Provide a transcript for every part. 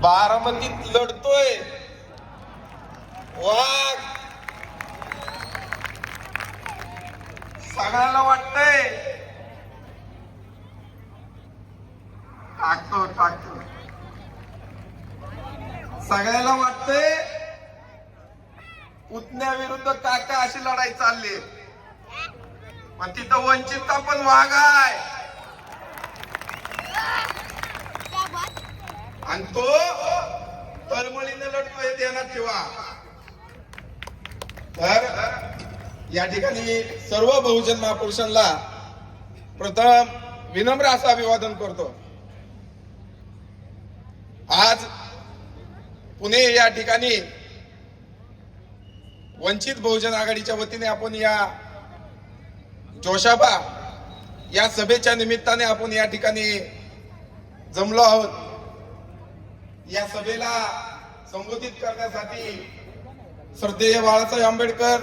बारामतीत लढतोय. वाघ. सगळ्याला वाटतंय. टाकतो टाकतो. सगळ्याला वाटतंय पुतण्या विरुद्ध काका अशी लढाई चालली. पण तिथं वंचितचा पण वाघ आहे. आणि तो तळमळीने लढतोय हे ध्यानात ठेवा. तर या ठिकाणी सर्व बहुजन महापुरुषांना प्रथम विनम्र असं अभिवादन करतो. आज पुणे या ठिकाणी वंचित बहुजन आघाडीच्या वतीने आपण या जोशाबा या सभेच्या निमित्ताने आपण या ठिकाणी जमलो आहोत. या सभेला संबोधित करण्यासाठी श्रद्धेय बाळासाहेब आंबेडकर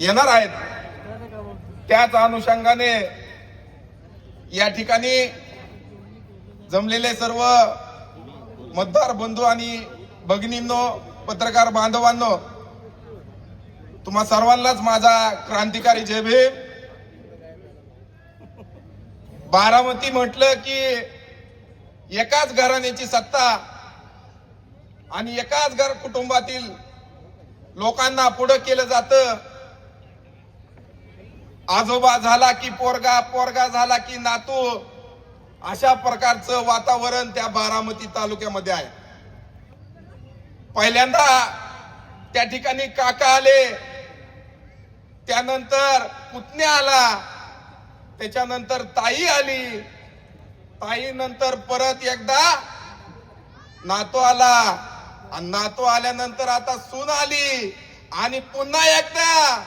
येणार आहेत. त्याच अनुषंगाने या ठिकाणी जमलेले सर्व मतदार बंधू आणि भगिनींनो पत्रकार बांधवांनो तुम्हा सर्वांनाच माझा क्रांतिकारी जय भीम. बारामती म्हटलं की एकाच घराण्याची सत्ता आणि एकाच घर कुटुंबातील लोकांना पुढं केलं जातं. आजोबा झाला की पोरगा पोरगा झाला की नातू अशा प्रकारचं वातावरण त्या बारामती तालुक्यामध्ये आहे. पहिल्यांदा त्या ठिकाणी काका आले त्यानंतर पुतण्या आला त्याच्यानंतर ताई आली ताई नंतर परत एकदा नातो आला. आणि नातो आल्यानंतर आता सून आली. आणि पुन्हा एकदा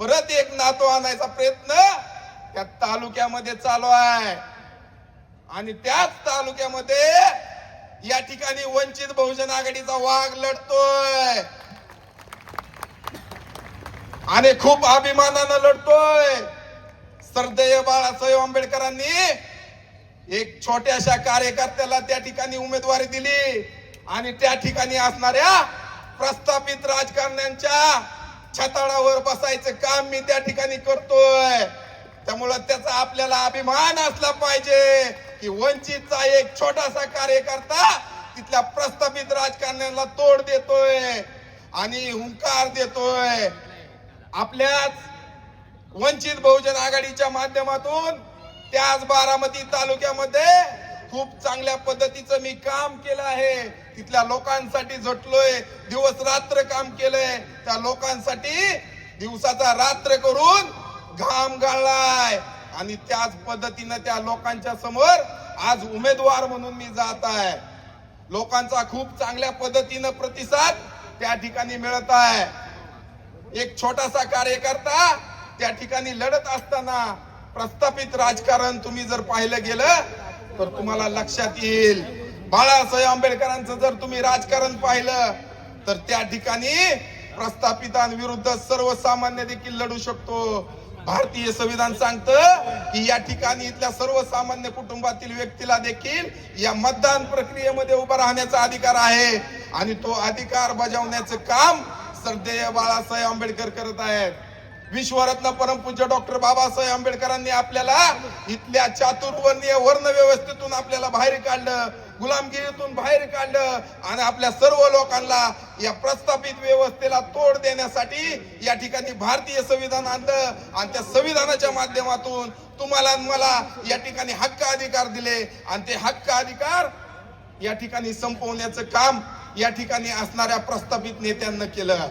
परत एक नातो आणायचा प्रयत्न त्या तालुक्यामध्ये चालू आहे. आणि त्याच तालुक्यामध्ये या ठिकाणी वंचित बहुजन आघाडीचा वाघ लढतोय. आणि खूप अभिमानानं लढतोय. सरदेय बाळासाहेब आंबेडकरांनी एक छोट्याशा कार्यकर्त्याला त्या ठिकाणी उमेदवारी दिली आणि त्या ठिकाणी असणाऱ्या प्रस्थापित राजकारण्यांच्या छताडावर बसायचं काम मी त्या ठिकाणी करतोय. त्यामुळं त्याचा आपल्याला अभिमान असला पाहिजे की वंचितचा एक छोटासा कार्यकर्ता तिथल्या प्रस्थापित राजकारण्यांना तोड देतोय आणि हुंकार देतोय. आपल्याच वंचित बहुजन आघाडीच्या माध्यमातून त्याच बारामती तालुक्यामध्ये खूप चांगल्या पद्धतीचं मी काम केलं आहे. तिथल्या लोकांसाठी झटलोय दिवस रात्र काम केलंय. त्या लोकांसाठी दिवसाचा रात्र करून घाम गाळलाय. आणि त्याच पद्धतीनं त्या लोकांच्या समोर आज उमेदवार म्हणून मी जात आहे. लोकांचा खूप चांगल्या पद्धतीनं प्रतिसाद त्या ठिकाणी मिळत आहे. एक छोटासा कार्यकर्ता त्या ठिकाणी लढत असताना प्रस्थापित राजकारण तुम्ही जर पाहिलं गेलं तर तुम्हाला लक्षात येईल. बाळासाहेब आंबेडकरांचं जर तुम्ही राजकारण पाहिलं तर त्या ठिकाणी प्रस्थापितांविरुद्ध सर्वसामान्य देखील लढू शकतो. भारतीय संविधान सांगतं की या ठिकाणी इथल्या सर्वसामान्य कुटुंबातील व्यक्तीला देखील या मतदान प्रक्रियेमध्ये उभा राहण्याचा अधिकार आहे. आणि तो अधिकार बजावण्याचं काम श्रद्धेय बाळासाहेब आंबेडकर करत आहेत. विश्वरत्न परमपूज्य डॉक्टर बाबासाहेब आंबेडकरांनी आपल्याला इथल्या चातुर्वर्णीय वर्ण व्यवस्थेतून आपल्याला बाहेर काढलं गुलामगिरीतून बाहेर काढलं आणि आपल्या सर्व लोकांना या प्रस्थापित व्यवस्थेला तोड देण्यासाठी या ठिकाणी भारतीय संविधान आणलं आणि त्या संविधानाच्या माध्यमातून तुम्हाला मला या ठिकाणी हक्क अधिकार दिले आणि ते हक्क अधिकार या ठिकाणी संपवण्याचं काम या ठिकाणी असणाऱ्या प्रस्थापित नेत्यांना केलं.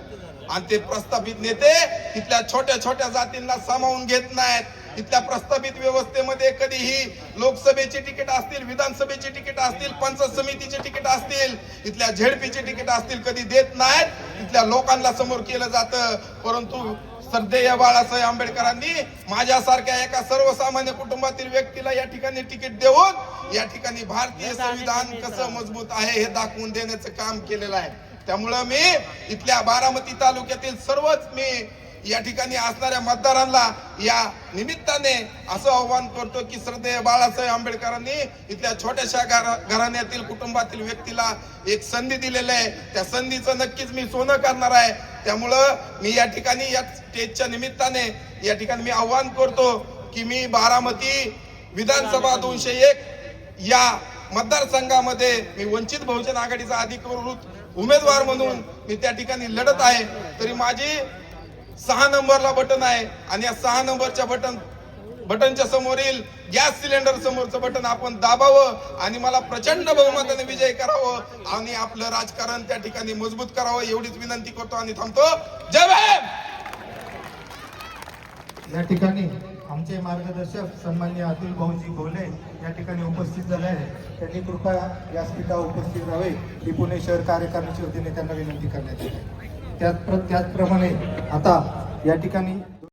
आणि ते प्रस्थापित नेते तिथल्या छोट्या छोट्या जातींना सामावून घेत नाहीत. तिथल्या प्रस्थापित व्यवस्थेमध्ये कधीही लोकसभेची तिकीट असतील विधानसभेची तिकीट असतील पंचायत समितीची तिकीट असतील इथल्या झेडपीची तिकीट असतील कधी देत नाहीत. तिथल्या लोकांना समोर केलं जातं. परंतु श्रद्धेय बाळासाहेब आंबेडकरांनी माझ्यासारख्या एका सर्वसामान्य कुटुंबातील व्यक्तीला या ठिकाणी तिकीट देऊन या ठिकाणी भारतीय संविधान कसं मजबूत आहे हे दाखवून देण्याचं काम केलेलं आहे. त्यामुळं मी इथल्या बारामती तालुक्यातील सर्वच मी या ठिकाणी असणाऱ्या मतदारांना या निमित्ताने असं आव्हान करतो की श्रद्धेय बाळासाहेब आंबेडकरांनी इथल्या छोट्याशा घरा- घराण्यातील कुटुंबातील व्यक्तीला एक संधी दिलेली आहे. त्या संधीचं नक्कीच मी सोनं करणार आहे. त्यामुळं मी या ठिकाणी या स्टेजच्या निमित्ताने या ठिकाणी मी आव्हान करतो की मी बारामती विधानसभा दोनशे एक या मतदारसंघामध्ये मी वंचित बहुजन आघाडीचा अधिकृत उमेदवार म्हणून मी त्या ठिकाणी लढत आहे. तरी माझी सहा नंबरला बटन आहे आणि या सहा नंबरच्या बटन बटनच्या समोरील गॅस सिलेंडर समोरचं बटन आपण दाबावं आणि मला प्रचंड बहुमताने विजय करावं आणि आपलं राजकारण त्या ठिकाणी मजबूत करावं एवढीच विनंती करतो आणि थांबतो. जय भीम! या ठिकाणी आमचे मार्गदर्शक सन्मान्य अतुल भाऊजी भोले या ठिकाणी उपस्थित झाले आहे त्यांनी कृपया व्यासपीठावर उपस्थित राहावे. ही पुणे शहर कार्यकारिणीच्या वतीने त्यांना विनंती करण्यात येते. त्याच त्याचप्रमाणे आता या ठिकाणी